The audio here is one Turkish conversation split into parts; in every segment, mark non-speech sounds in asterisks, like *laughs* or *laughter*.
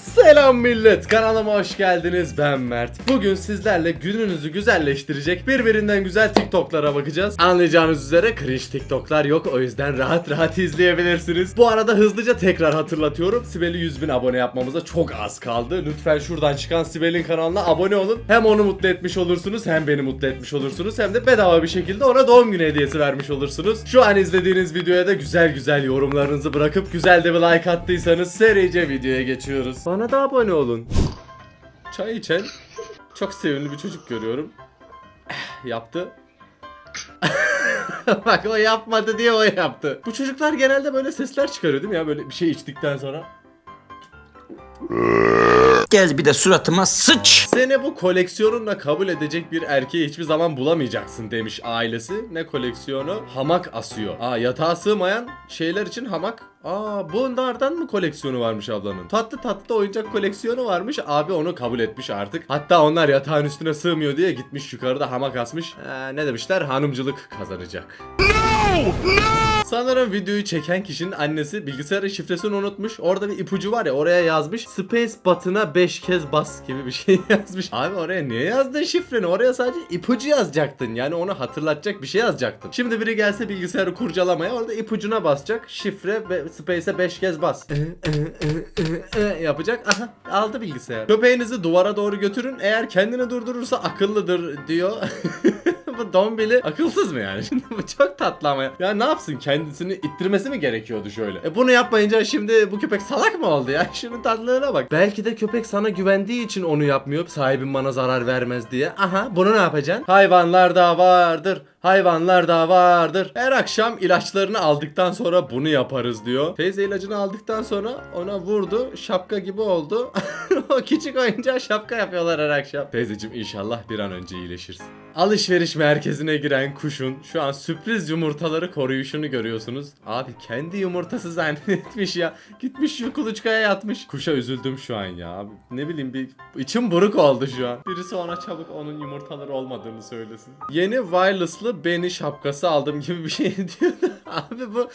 Selam millet kanalıma hoş geldiniz. Ben Mert. Bugün sizlerle gününüzü güzelleştirecek birbirinden güzel TikTok'lara bakacağız. Anlayacağınız üzere cringe TikTok'lar yok o yüzden rahat rahat izleyebilirsiniz. Bu arada hızlıca tekrar hatırlatıyorum Sibel'i 100 bin abone yapmamıza çok az kaldı. Lütfen şuradan çıkan Sibel'in kanalına abone olun. Hem onu mutlu etmiş olursunuz hem beni mutlu etmiş olursunuz Hem de bedava bir şekilde ona doğum günü hediyesi vermiş olursunuz. Şu an izlediğiniz videoya da güzel güzel yorumlarınızı bırakıp güzel de bir like attıysanız serice videoya geçiyoruz Bana da abone olun Çay içen çok sevimli bir çocuk görüyorum Yaptı *laughs* Bak o yapmadı diye o yaptı. Bu çocuklar genelde böyle sesler çıkarıyor değil mi ya böyle bir şey içtikten sonra? Gel bir de suratıma sıç. Seni bu koleksiyonunla kabul edecek bir erkeği hiçbir zaman bulamayacaksın demiş ailesi. Ne koleksiyonu? Hamak asıyor. Aa yatağa sığmayan şeyler için hamak. Aa bunlardan mı koleksiyonu varmış ablanın? Tatlı tatlı oyuncak koleksiyonu varmış. Abi onu kabul etmiş artık. Hatta onlar yatağın üstüne sığmıyor diye gitmiş yukarıda hamak asmış. Ee, ne demişler? Hanımcılık kazanacak. Sanırım videoyu çeken kişinin annesi bilgisayarın şifresini unutmuş. Orada bir ipucu var ya oraya yazmış. Space button'a 5 kez bas gibi bir şey *laughs* yazmış. Abi oraya niye yazdın şifreni? Oraya sadece ipucu yazacaktın. Yani onu hatırlatacak bir şey yazacaktın. Şimdi biri gelse bilgisayarı kurcalamaya orada ipucuna basacak. Şifre ve Space'e 5 kez bas. yapacak. Aha aldı bilgisayar. Köpeğinizi duvara doğru götürün. Eğer kendini durdurursa akıllıdır diyor. *laughs* bu Dombili akılsız mı yani? *laughs* Şimdi bu çok tatlı ama ya. Ya ne yapsın kendisini ittirmesi mi gerekiyordu şöyle? E bunu yapmayınca şimdi bu köpek salak mı oldu ya? *laughs* Şunun tatlılığına bak. Belki de köpek sana güvendiği için onu yapmıyor. Sahibim bana zarar vermez diye. Aha bunu ne yapacaksın? Hayvanlar da vardır. Hayvanlar da vardır. Her akşam ilaçlarını aldıktan sonra bunu yaparız diyor. Teyze ilacını aldıktan sonra ona vurdu. Şapka gibi oldu. *laughs* o küçük oyuncağa şapka yapıyorlar her akşam. Teyzeciğim inşallah bir an önce iyileşirsin. Alışveriş merkezine giren kuşun şu an sürpriz yumurtaları koruyuşunu görüyorsunuz. Abi kendi yumurtası *laughs* zannetmiş ya. Gitmiş şu kuluçkaya yatmış. Kuşa üzüldüm şu an ya. Abi ne bileyim bir içim buruk oldu şu an. Birisi ona çabuk onun yumurtaları olmadığını söylesin. Yeni wireless'lı beni şapkası aldım gibi bir şey *laughs* diyor. Abi bu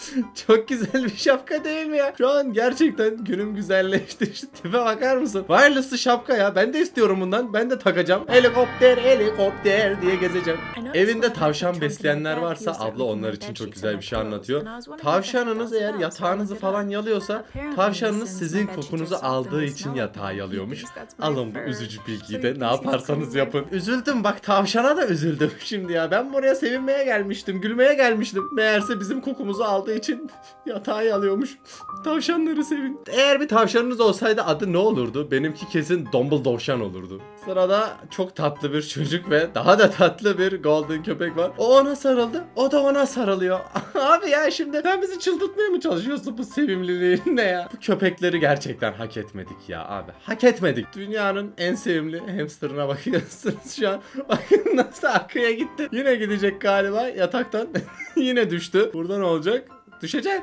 çok güzel bir şapka değil mi ya? Şu an gerçekten günüm güzelleşti. Şu tipe bakar mısın? Wireless'lı şapka ya. Ben de istiyorum bundan. Ben de takacağım. Helikopter helikopter diye gezeceğim. Evinde tavşan besleyenler varsa abla onlar için çok güzel bir şey anlatıyor. Tavşanınız eğer yatağınızı falan yalıyorsa tavşanınız sizin kokunuzu aldığı için yatağı yalıyormuş. Alın bu üzücü bilgiyi de ne yaparsanız yapın. Üzüldüm bak tavşana da üzüldüm *laughs* şimdi ya. Ben buraya sevinmeye gelmiştim, gülmeye gelmiştim. Meğerse bizim kokumuzu aldığı için *laughs* yatağı yalıyormuş. Tavşanları sevin. Eğer bir tavşanınız olsaydı adı ne olurdu? Benimki kesin Dumbledore olurdu. Sırada çok tatlı bir çocuk ve daha da tatlı bir golden köpek var. O ona sarıldı. O da ona sarılıyor. *laughs* Abi ya şimdi sen bizi çıldırtmaya mı çalışıyorsun bu sevimliliğinle *laughs* ya? Bu köpekleri gerçekten hak etmedik ya abi. Hak etmedik. Dünyanın en sevimli hamsterına bakıyorsunuz şu an. *laughs* Bakın nasıl arkaya gitti. Yine gidecek galiba yataktan. Yine düştü. Burada ne olacak? Düşecek.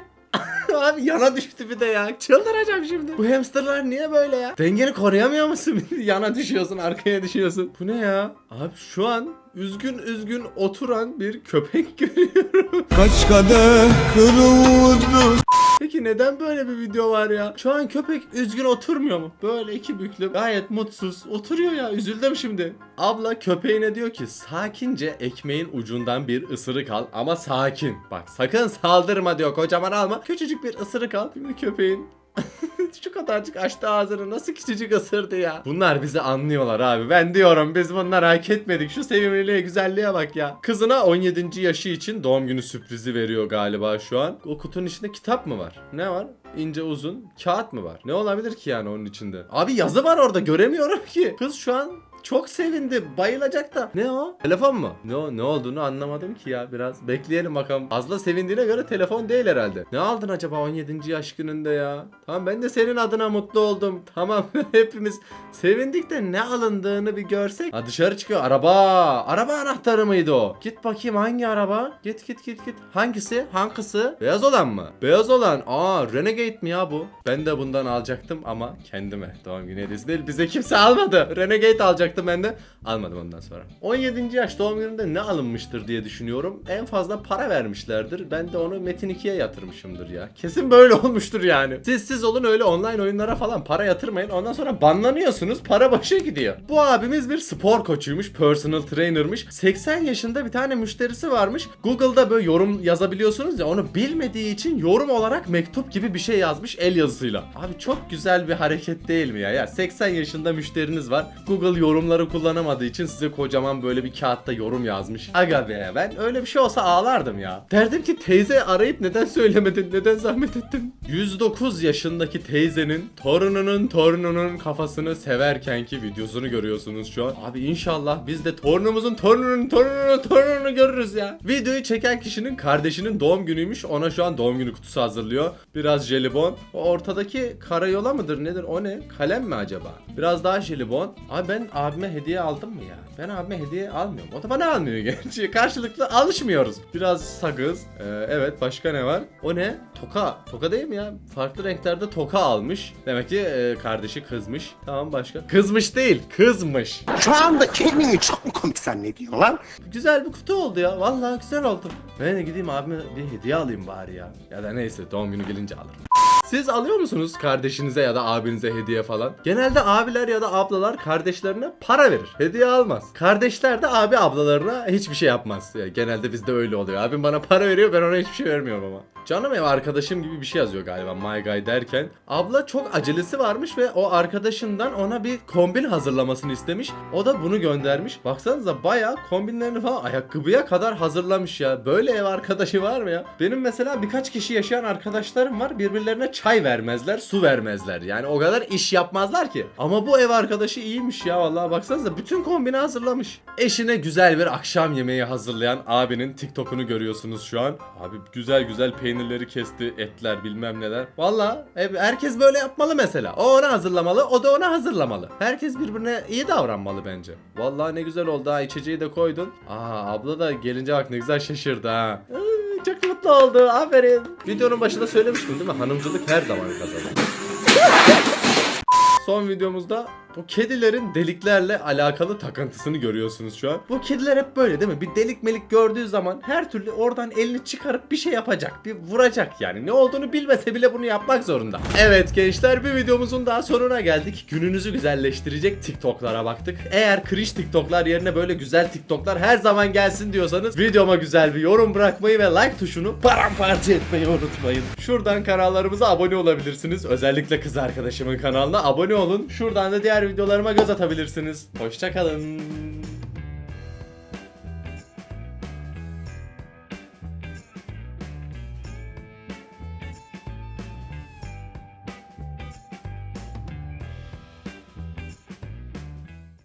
Abi yana düştü bir de ya. Çıldıracağım şimdi. Bu hamsterlar niye böyle ya? Dengeni koruyamıyor musun? yana düşüyorsun, arkaya düşüyorsun. Bu ne ya? Abi şu an üzgün üzgün oturan bir köpek *laughs* görüyorum. Kaç kadeh kırıldı Peki neden böyle bir video var ya? Şu an köpek üzgün oturmuyor mu? Böyle iki büklüm gayet mutsuz oturuyor ya üzüldüm şimdi. Abla köpeğine diyor ki sakince ekmeğin ucundan bir ısırık al ama sakin. Bak sakın saldırma diyor kocaman alma. Küçücük bir ısırık al. Şimdi köpeğin şu kadarcık açtı ağzını nasıl küçücük ısırdı ya. Bunlar bizi anlıyorlar abi. Ben diyorum biz bunları hak etmedik. Şu sevimliliğe güzelliğe bak ya. Kızına 17. yaşı için doğum günü sürprizi veriyor galiba şu an. O kutunun içinde kitap mı var? Ne var? İnce uzun kağıt mı var? Ne olabilir ki yani onun içinde? Abi yazı var orada göremiyorum ki. Kız şu an çok sevindi. Bayılacak da. Ne o? Telefon mu? Ne o? Ne olduğunu anlamadım ki ya. Biraz bekleyelim bakalım. Fazla sevindiğine göre telefon değil herhalde. Ne aldın acaba 17. yaş gününde ya? Tamam ben de senin adına mutlu oldum. *laughs* Tamam hepimiz sevindik de ne alındığını bir görsek. Ha dışarı çıkıyor. Araba. Araba anahtarı mıydı o? Git bakayım hangi araba? Git git git git. Hangisi? Hangisi? Beyaz olan mı? Beyaz olan. Aa Renegade mi ya bu? Ben de bundan alacaktım ama kendime. Doğum günü hediyesi değil. Bize kimse almadı. Renegade alacaktım ben de. Almadım ondan sonra. 17. yaş doğum gününde ne alınmıştır diye düşünüyorum. En fazla para vermişlerdir. Ben de onu Metin 2'ye yatırmışımdır ya. Kesin böyle *laughs* olmuştur yani. Siz siz olun öyle online oyunlara falan para yatırmayın. Ondan sonra banlanıyorsunuz. Para başa gidiyor. Bu abimiz bir spor koçuymuş. Personal trainer'mış. 80 yaşında bir tane müşterisi varmış. Google'da böyle yorum yazabiliyorsunuz ya onu bilmediği için yorum olarak mektup gibi bir şey yazmış el yazısıyla. Abi çok güzel bir hareket değil mi ya? Ya 80 yaşında müşteriniz var. Google yorumları kullanamadığı için size kocaman böyle bir kağıtta yorum yazmış. Aga be ben öyle bir şey olsa ağlardım ya. Derdim ki teyze arayıp neden söylemedin? Neden zahmet ettin? 109 yaşındaki teyzenin torununun torununun kafasını severkenki videosunu görüyorsunuz şu an. Abi inşallah biz de torunumuzun torununun torununun torununu görürüz ya. Videoyu çeken kişinin kardeşinin doğum günüymüş. Ona şu an doğum günü kutusu hazırlıyor. Biraz jelibon. O ortadaki karayola mıdır nedir o ne? Kalem mi acaba? Biraz daha jelibon. Abi ben abime hediye aldım mı ya? Ben abime hediye almıyorum. O da bana almıyor gerçi. *laughs* Karşılıklı alışmıyoruz. Biraz sakız. Ee, evet başka ne var? O ne? Toka. Toka değil mi ya? Farklı renklerde toka almış. Demek ki e, kardeşi kızmış. Tamam başka. Kızmış değil. Kızmış. Şu anda kendini çok mu komik zannediyorsun lan? Güzel bir kutu oldu ya. Vallahi güzel oldu. Ben de gideyim abime bir hediye alayım bari ya. Ya da neyse doğum günü gelince alırım. Siz alıyor musunuz kardeşinize ya da abinize hediye falan? Genelde abiler ya da ablalar kardeşlerine para verir. Hediye almaz. Kardeşler de abi ablalarına hiçbir şey yapmaz. Ya genelde bizde öyle oluyor. Abim bana para veriyor ben ona hiçbir şey vermiyorum ama. Canım ev arkadaşım gibi bir şey yazıyor galiba My Guy derken. Abla çok acelesi varmış ve o arkadaşından ona bir kombin hazırlamasını istemiş. O da bunu göndermiş. Baksanıza bayağı kombinlerini falan ayakkabıya kadar hazırlamış ya. Böyle ev arkadaşı var mı ya? Benim mesela birkaç kişi yaşayan arkadaşlarım var. Birbirlerine çay vermezler, su vermezler. Yani o kadar iş yapmazlar ki. Ama bu ev arkadaşı iyiymiş ya vallahi baksanıza bütün kombini hazırlamış. Eşine güzel bir akşam yemeği hazırlayan abinin TikTok'unu görüyorsunuz şu an. Abi güzel güzel peynirleri kesti, etler bilmem neler. Valla herkes böyle yapmalı mesela. O ona hazırlamalı, o da ona hazırlamalı. Herkes birbirine iyi davranmalı bence. Vallahi ne güzel oldu ha içeceği de koydun. Aa abla da gelince bak ne güzel şaşırdı ha. Mutlu oldu. Aferin. Videonun başında söylemiştim değil mi? Hanımcılık her zaman kazanır. *laughs* Son videomuzda bu kedilerin deliklerle alakalı takıntısını görüyorsunuz şu an. Bu kediler hep böyle değil mi? Bir delik melik gördüğü zaman her türlü oradan elini çıkarıp bir şey yapacak. Bir vuracak yani. Ne olduğunu bilmese bile bunu yapmak zorunda. Evet gençler bir videomuzun daha sonuna geldik. Gününüzü güzelleştirecek TikTok'lara baktık. Eğer cringe TikTok'lar yerine böyle güzel TikTok'lar her zaman gelsin diyorsanız videoma güzel bir yorum bırakmayı ve like tuşunu paramparça etmeyi unutmayın. Şuradan kanallarımıza abone olabilirsiniz. Özellikle kız arkadaşımın kanalına abone olun. Şuradan da diğer videolarıma göz atabilirsiniz. Hoşçakalın.